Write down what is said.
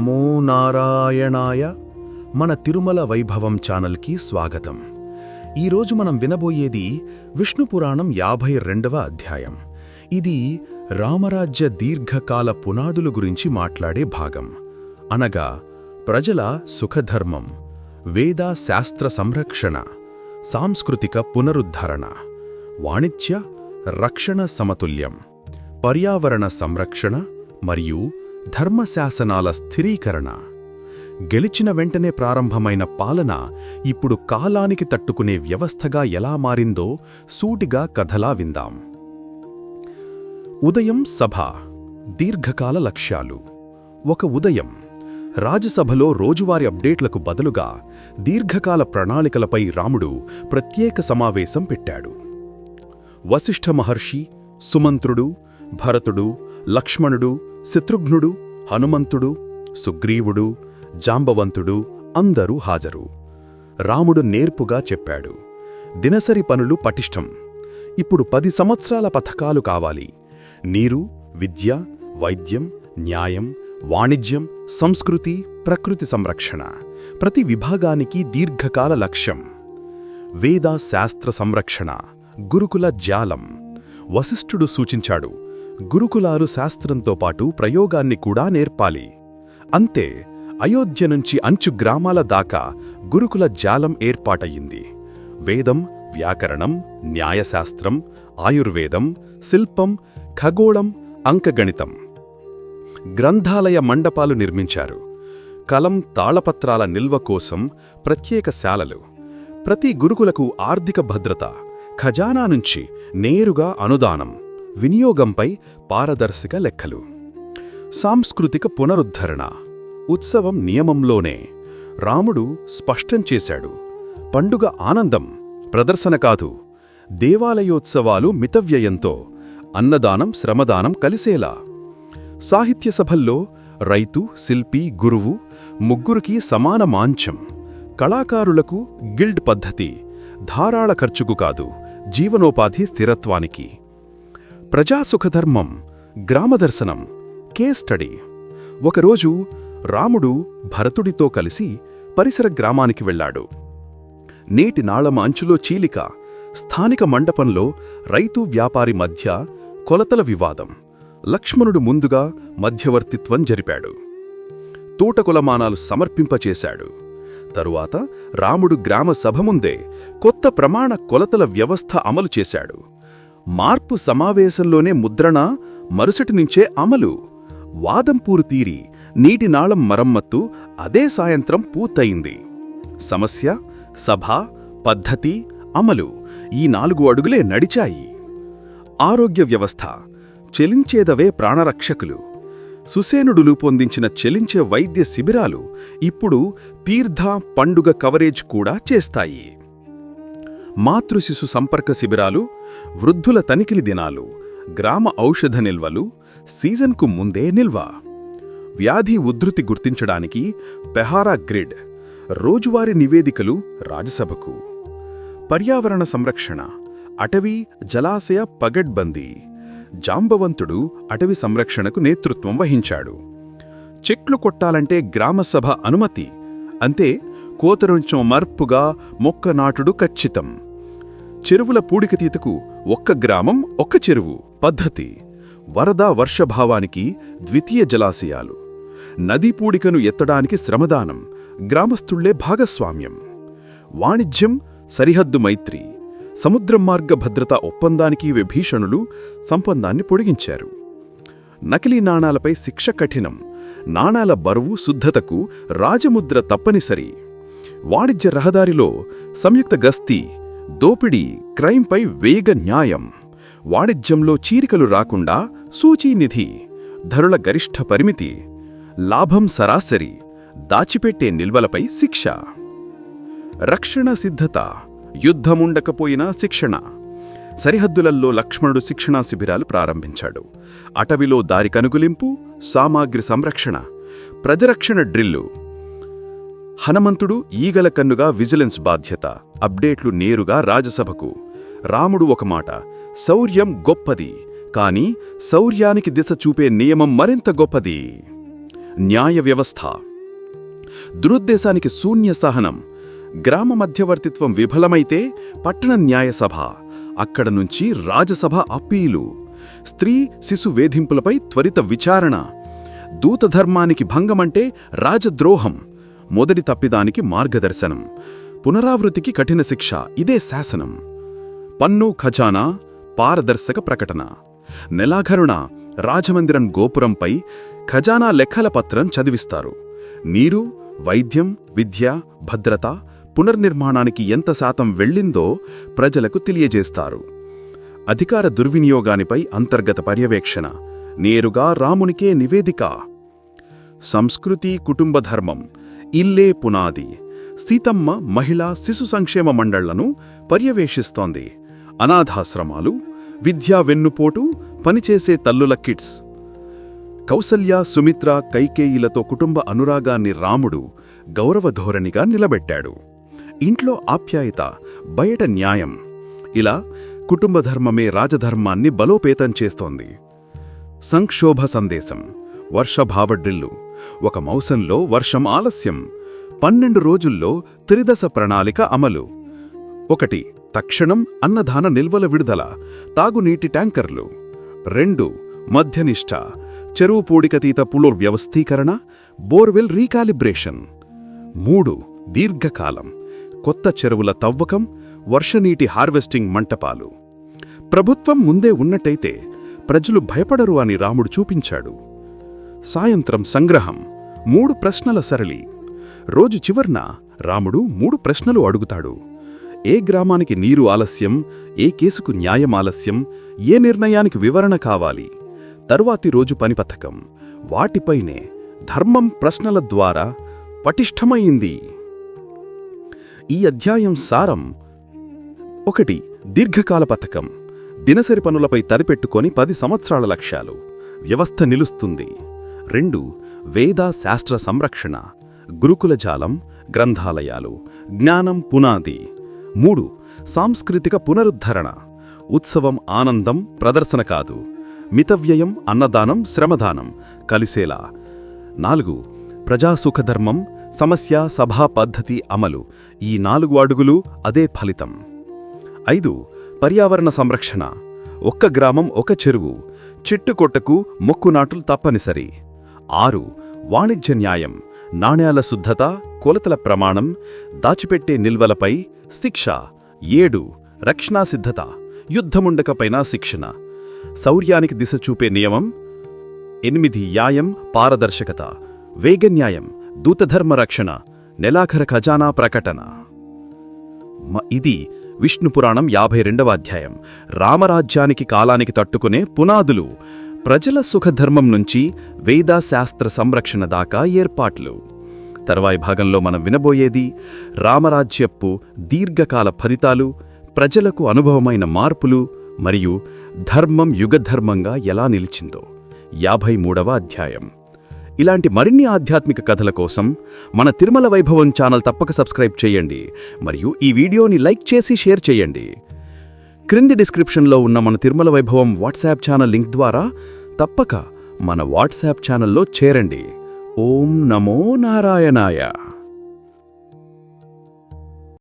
నమో నారాయణాయ. మన తిరుమల వైభవం ఛానల్కి స్వాగతం. ఈరోజు మనం వినబోయేది విష్ణు పురాణం యాభై రెండవ అధ్యాయం. ఇది రామరాజ్య దీర్ఘకాల పునాదుల గురించి మాట్లాడే భాగం. అనగా ప్రజల సుఖధర్మం వేద శాస్త్ర సంరక్షణ సాంస్కృతిక పునరుద్ధరణ వాణిజ్య రక్షణ సమతుల్యం పర్యావరణ సంరక్షణ మరియు ధర్మశాసనాల స్థిరీకరణ. గెలిచిన వెంటనే ప్రారంభమైన పాలన ఇప్పుడు కాలానికి తట్టుకునే వ్యవస్థగా ఎలా మారిందో సూటిగా కథలా విందాం. ఉదయం సభ దీర్ఘకాల లక్ష్యాలు. ఒక ఉదయం రాజసభలో రోజువారీ అప్డేట్లకు బదులుగా దీర్ఘకాల ప్రణాళికలపై రాముడు ప్రత్యేక సమావేశం పెట్టాడు. వశిష్ఠ మహర్షి సుమంత్రుడు భరతుడు లక్ష్మణుడు శత్రుఘ్నుడు హనుమంతుడు సుగ్రీవుడు జాంబవంతుడు అందరూ హాజరు. రాముడు నేర్పుగా చెప్పాడు దినసరి పనులు పటిష్టం. ఇప్పుడు పది సంవత్సరాల పథకాలు కావాలి. నీరు విద్య వైద్యం న్యాయం వాణిజ్యం సంస్కృతి ప్రకృతి సంరక్షణ. ప్రతి విభాగానికి దీర్ఘకాల లక్ష్యం. వేద శాస్త్ర సంరక్షణ గురుకుల జాలం. వశిష్ఠుడు సూచించాడు గురుకులాలు శాస్త్రంతో పాటు ప్రయోగాన్ని కూడా నేర్పాలి. అంతే అయోధ్య నుంచి అంచు గ్రామాల దాకా గురుకుల జాలం ఏర్పాటయింది వేదం వ్యాకరణం న్యాయశాస్త్రం ఆయుర్వేదం శిల్పం ఖగోళం అంకగణితం. గ్రంథాలయ మండపాలు నిర్మించారు. కలం తాళపత్రాల నిల్వ కోసం ప్రత్యేక శాలలు. ప్రతి గురుకులకు ఆర్థిక భద్రత ఖజానా నుంచి నేరుగా అనుదానం. వినియోగంపై పారదర్శక లెక్కలు. సాంస్కృతిక పునరుద్ధరణ. ఉత్సవం నియమంలోనే. రాముడు స్పష్టం చేశాడు. పండుగ ఆనందం. ప్రదర్శన కాదు. దేవాలయోత్సవాలు మితవ్యయంతో అన్నదానం శ్రమదానం కలిసేలా. సాహిత్య సభల్లో రైతు శిల్పి గురువు ముగ్గురికి సమాన మాంచం కళాకారులకు గిల్డ్ పద్ధతి. ధారాళ ఖర్చుకు కాదు. జీవనోపాధి స్థిరత్వానికి. ప్రజాసుఖధర్మం గ్రామదర్శనం కేస్ స్టడీ ఒకరోజు రాముడు భరతుడితో కలిసి పరిసర గ్రామానికి వెళ్ళాడు. నేటి నాళమ అంచులో చీలిక స్థానిక మండపంలో రైతు వ్యాపారి మధ్య కొలతల వివాదం. లక్ష్మణుడు ముందుగా మధ్యవర్తిత్వం జరిపాడు. తూటకులమానాలు సమర్పింపచేశాడు తరువాత రాముడు గ్రామ సభ ముందే కొత్త ప్రమాణ కొలతల వ్యవస్థ అమలు చేశాడు. మార్పు సమావేశంలోనే ముద్రణ మరుసటి నుంచే అమలు. వాదంపూరు తీరి నీటి నాళం మరమ్మత్తు అదే సాయంత్రం పూర్తయింది. సమస్య సభ పద్ధతి అమలు ఈ నాలుగు అడుగులే నడిచాయి. ఆరోగ్య వ్యవస్థ చెలించేదవే ప్రాణరక్షకులు. సుసేనుడులు పొందించిన చెలించే వైద్య శిబిరాలు ఇప్పుడు తీర్థ పండుగ కవరేజ్ కూడా చేస్తాయి. మాతృశిశు సంపర్క శిబిరాలు వృద్ధుల తనిఖిలి దినాలు గ్రామ ఔషధ నిల్వలు సీజన్కు ముందే నిల్వ. వ్యాధి ఉధృతి గుర్తించడానికి పెహారా గ్రిడ్ రోజువారీ నివేదికలు రాజ్యసభకు. పర్యావరణ సంరక్షణ అటవీ జలాశయ పగడ్బందీ. జాంబవంతుడు అటవీ సంరక్షణకు నేతృత్వం వహించాడు. చెట్లు కొట్టాలంటే గ్రామసభ అనుమతి అంతే కోతరుంచం మర్పుగా మొక్క నాటుడు ఖచ్చితం. చెరువుల పూడికతీతకు ఒక్క గ్రామం ఒక్క చెరువు. పద్ధతి. వరద వర్షభావానికి ద్వితీయ జలాశయాలు. నదీ పూడికను ఎత్తడానికి శ్రమదానం. గ్రామస్థుళ్ళే భాగస్వామ్యం. వాణిజ్యం సరిహద్దు మైత్రి. సముద్రం మార్గ భద్రతా ఒప్పందానికి విభీషణులు సంబంధాన్ని పొడిగించారు. నకిలీ నాణాలపై శిక్ష కఠినం. నాణాల బరువు శుద్ధతకు రాజముద్ర తప్పనిసరి. వాణిజ్య రహదారిలో సంయుక్త గస్తీ దోపిడీ క్రైంపై వేగ న్యాయం. వాణిజ్యంలో చీరికలు రాకుండా సూచీనిధి ధరుల గరిష్ఠ పరిమితి లాభం సరాసరి దాచిపెట్టే నిల్వలపై శిక్ష. రక్షణ సిద్ధత యుద్ధముండకపోయినా శిక్షణ. సరిహద్దులల్లో లక్ష్మణుడు శిక్షణా శిబిరాలు ప్రారంభించాడు. అటవిలో దారి కనుగులింపు సామాగ్రి సంరక్షణ ప్రజరక్షణ డ్రిల్లు హనుమంతుడు ఈగల కన్నుగా విజిలెన్స్ బాధ్యత. అప్డేట్లు నేరుగా రాజసభకు. రాముడు ఒక మాట శౌర్యం గొప్పది కాని శౌర్యానికి దిశ చూపే నియమం మరింత గొప్పది. న్యాయ వ్యవస్థ. దురుద్దేశానికి శూన్య సహనం. గ్రామ మధ్యవర్తిత్వం విఫలమైతే పట్టణ న్యాయసభ అక్కడ నుంచి రాజసభ అప్పీలు. స్త్రీ శిశు వేధింపులపై త్వరిత విచారణ. దూతధర్మానికి భంగమంటే రాజద్రోహం. మొదటి తప్పిదానికి మార్గదర్శనం. పునరావృతికి కఠిన శిక్ష ఇదే శాసనం. పన్ను ఖజానా పారదర్శక ప్రకటన. నెలాఖరుణ రాజమందిరం గోపురంపై ఖజానా లెక్కల పత్రం చదివిస్తారు. నీరు వైద్యం విద్య భద్రత పునర్నిర్మాణానికి ఎంత శాతం వెళ్ళిందో ప్రజలకు తెలియజేస్తారు. అధికార దుర్వినియోగానిపై అంతర్గత పర్యవేక్షణ. నేరుగా రామునికే నివేదిక. సంస్కృతి కుటుంబ ధర్మం. ఇల్లే పునాది. సీతమ్మ మహిళా శిశు సంక్షేమ మండళ్ళను పర్యవేక్షిస్తోంది. అనాథాశ్రమాలు విద్యా వెన్నుపోటు పనిచేసే తల్లుల కిట్స్. కౌసల్య సుమిత్ర కైకేయిలతో కుటుంబ అనురాగాన్ని రాముడు గౌరవధోరణిగా నిలబెట్టాడు. ఇంట్లో ఆప్యాయత బయట న్యాయం. ఇలా కుటుంబ ధర్మమే రాజధర్మాన్ని బలోపేతం చేస్తోంది. సంక్షోభ సందేశం వర్షభావడ్రిల్లు. ఒక మౌసంలో వర్షం ఆలస్యం. పన్నెండు రోజుల్లో త్రిదశ ప్రణాళిక అమలు. ఒకటి తక్షణం అన్నదాన నిల్వల విడుదల తాగునీటి ట్యాంకర్లు. రెండు మధ్యనిష్ట చెరువు పూడికతీత పునర్వ్యవస్థీకరణ బోర్వెల్ రీకాలిబ్రేషన్. మూడు దీర్ఘకాలం కొత్త చెరువుల తవ్వకం వర్షనీటి హార్వెస్టింగ్ మంటపాలు. ప్రభుత్వం ముందే ఉన్నట్టయితే ప్రజలు భయపడరు అని రాముడు చూపించాడు. సాయంత్రం సంగ్రహం మూడు ప్రశ్నల సరళి. రోజు చివర్న రాముడు మూడు ప్రశ్నలు అడుగుతాడు. ఏ గ్రామానికి నీరు ఆలస్యం ఏ కేసుకు న్యాయం ఆలస్యం ఏ నిర్ణయానికి వివరణ కావాలి? తరువాతి రోజు పని పథకం. వాటిపైనే ధర్మం ప్రశ్నల ద్వారా పటిష్టమైంది. ఈ అధ్యాయం సారం ఒకటి. దీర్ఘకాల పథకం. దినసరి పనులపై తరిపెట్టుకొని పది సంవత్సరాల లక్ష్యాలు. వ్యవస్థ నిలుస్తుంది. రెండు వేద శాస్త్ర సంరక్షణ గురుకుల జాలం గ్రంథాలయాలు జ్ఞానం పునాది. మూడు సాంస్కృతిక పునరుద్ధరణ ఉత్సవం ఆనందం ప్రదర్శన కాదు. మితవ్యయం అన్నదానం శ్రమదానం కలిసేలా. నాలుగు ప్రజాసుఖధర్మం సమస్య సభా పద్ధతి అమలు. ఈ నాలుగు అడుగులు అదే ఫలితం. ఐదు పర్యావరణ సంరక్షణ. ఒక్క గ్రామం ఒక చెరువు. చెట్టుకొట్టకు మొక్కునాటులు తప్పనిసరి. ఆరు వాణిజ్య న్యాయం నాణ్యాల శుద్ధత కొలతల ప్రమాణం దాచిపెట్టే నిల్వలపై శిక్ష. ఏడు రక్షణా సిద్ధత యుద్ధముండకపైన శిక్షణ. శౌర్యానికి దిశ చూపే నియమం. ఎనిమిది యాయం పారదర్శకత. వేగన్యాయం దూతధర్మ రక్షణ నెలాఖర ఖజానా ప్రకటన. ఇది విష్ణుపురాణం యాభై రెండవ అధ్యాయం. రామరాజ్యానికి కాలానికి తట్టుకునే పునాదులు. ప్రజల సుఖధర్మం నుంచి వేదాశాస్త్ర సంరక్షణ దాకా ఏర్పాట్లు. తర్వాయి భాగంలో మనం వినబోయేది రామరాజ్యపు దీర్ఘకాల ఫలితాలు ప్రజలకు అనుభవమైన మార్పులు మరియు ధర్మం యుగధర్మంగా ఎలా నిలిచిందో. యాభై మూడవ అధ్యాయం. ఇలాంటి మరిన్ని ఆధ్యాత్మిక కథల కోసం మన తిరుమల వైభవం ఛానల్ తప్పక సబ్స్క్రైబ్ చేయండి మరియు ఈ వీడియోని లైక్ చేసి షేర్ చేయండి. క్రింది డిస్క్రిప్షన్లో ఉన్న మన తిరుమల వైభవం వాట్సాప్ ఛానల్ లింక్ ద్వారా తప్పక మన వాట్సాప్ ఛానల్లో చేరండి. ఓం నమో నారాయణాయ.